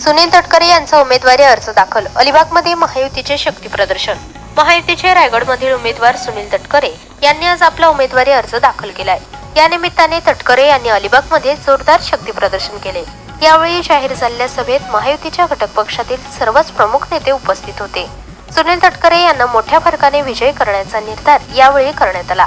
सुनील तटकरे यांचा उमेदवारी अर्ज दाखल. अलिबागमध्ये महायुतीचे शक्ती प्रदर्शन. महायुतीचे रायगडमधील उमेदवार सुनील तटकरे यांनी आज आपला उमेदवारी अर्ज दाखल केलाय. या निमित्ताने तटकरे यांनी अलिबागमध्ये जोरदार शक्ती प्रदर्शन केले. यावेळी जाहीर झालेल्या सभेत महायुतीच्या घटक पक्षातील सर्वच प्रमुख नेते उपस्थित होते. सुनील तटकरे यांना मोठ्या फरकाने विजय करण्याचा निर्धार यावेळी करण्यात आला.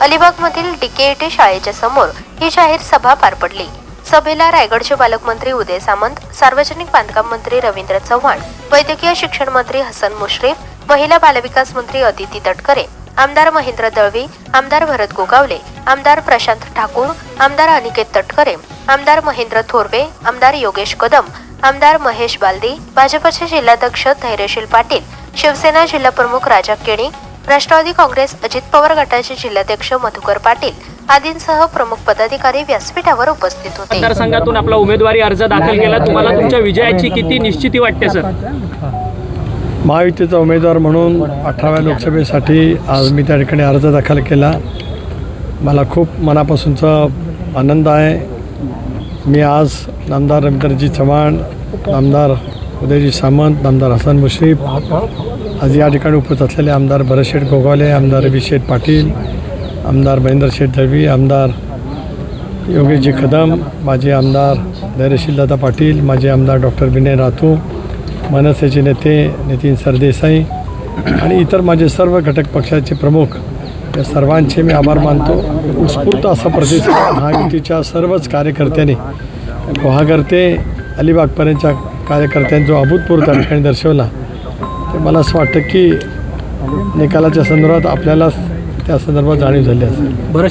अलिबागमधील डीकेईटी शाळेच्या समोर ही जाहीर सभा पार पडली. सभेला रायगडचे पालकमंत्री उदय सामंत सार्वजनिक बांधकाम मंत्री रवींद्र चव्हाण वैद्यकीय शिक्षण मंत्री हसन मुश्रीफ महिला बालविकास मंत्री अदिती तटकरे आमदार महेंद्र दळवी आमदार भरत गोगावले आमदार प्रशांत ठाकूर आमदार अनिकेत तटकरे आमदार महेंद्र थोरवे आमदार योगेश कदम आमदार महेश बालदी भाजपचे जिल्हाध्यक्ष धैर्यशील पाटील शिवसेना जिल्हा प्रमुख राजा केणी राष्ट्रवादी काँग्रेस अजित पवार गटाचे जिल्हाध्यक्ष मधुकर पाटील आदींसह प्रमुख पदाधिकारी व्यासपीठावर उपस्थित होते. मतदारसंघातून आपला उमेदवारी अर्ज दाखल केला. तुम्हाला तुमच्या विजयाची किती निश्चिती वाटते सर? महायुतीचा उमेदवार म्हणून अठराव्या लोकसभेसाठी आज मी त्या ठिकाणी अर्ज दाखल केला. मला खूप मनापासूनचा आनंद आहे. मी आज नामदार रवींद्रजी चव्हाण नामदार उदयजी सामंत आमदार हसन मुश्रीफ आज या ठिकाणी उपस्थित असलेले आमदार भरतशेठ गोगावले आमदार रविशेठ पाटील आमदार महेंद्र शेठ दळवी आमदार योगेशजी कदम माजी आमदार धैर्यशीलदादा पाटील माजी आमदार डॉक्टर विनय राथू मनसेचे नेते नितीन सरदेसाई आणि इतर माझे सर्व घटक पक्षाचे प्रमुख या सर्वांचे मी आभार मानतो. उत्स्फूर्त असा प्रतिसाद महायुतीच्या सर्वच कार्यकर्त्यांनी गुहागर ते अलिबागपर्यंतच्या कार्यकर्त्यांनी जो अभूतपूर्व त्या ठिकाणी दर्शवला ते मला असं वाटतं की निकालाच्या संदर्भात आपल्याला त्या संदर्भात जाणीव झाली असेल. भरत